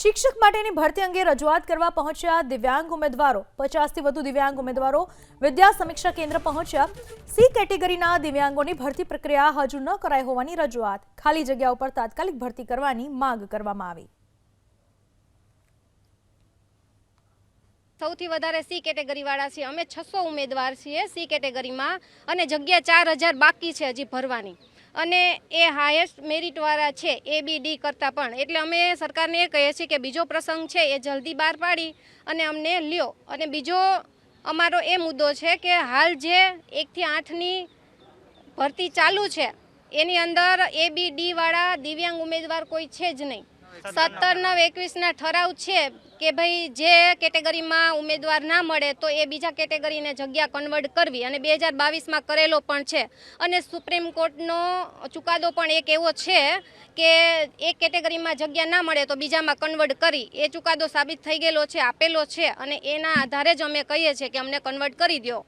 શિક્ષક માટેની ભરતી અંગે રજૂઆત કરવા પહોંચ્યા દિવ્યાંગ ઉમેદવારો. પચાસથી વધુ દિવ્યાંગ ઉમેદવારો વિદ્યા સમીક્ષા કેન્દ્ર પહોંચ્યા. સી કેટેગરીના દિવ્યાંગોની ભરતી પ્રક્રિયા હજુ ન કરાઈ હોવાની રજૂઆત. ખાલી જગ્યા ઉપર તાત્કાલિક ભરતી કરવાની માંગ કરવામાં આવી. સૌથી વધારે સી કેટેગરી વાળા છીએ. અમે છસો ઉમેદવાર છીએ સી કેટેગરીમાં અને જગ્યા ચાર બાકી છે હજી ભરવાની. અને એ હાયેસ્ટ મેરિટવાળા છે એ બી ડી કરતાં પણ. એટલે અમે સરકારને એ કહીએ છીએ કે બીજો પ્રસંગ છે, એ જલ્દી બહાર પાડી અને અમને લ્યો. અને બીજો અમારો એ મુદ્દો છે કે હાલ જે એકથી આઠની ભરતી ચાલુ છે, એની અંદર એ બી ડીવાળા દિવ્યાંગ ઉમેદવાર કોઈ છે જ નહીં. સત્તર નવ એકવીસના ઠરાવ છે કે ભાઈ જે કેટેગરીમાં ઉમેદવાર ના મળે તો એ બીજા કેટેગરીને જગ્યા કન્વર્ટ કરવી. અને બે હજાર બાવીસમાં કરેલો પણ છે. અને સુપ્રીમ કોર્ટનો ચુકાદો પણ એક એવો છે કે એક કેટેગરીમાં જગ્યા ના મળે તો બીજામાં કન્વર્ટ કરી. એ ચુકાદો સાબિત થઈ ગયેલો છે, આપેલો છે અને એના આધારે જ અમે કહીએ છીએ કે અમને કન્વર્ટ કરી દો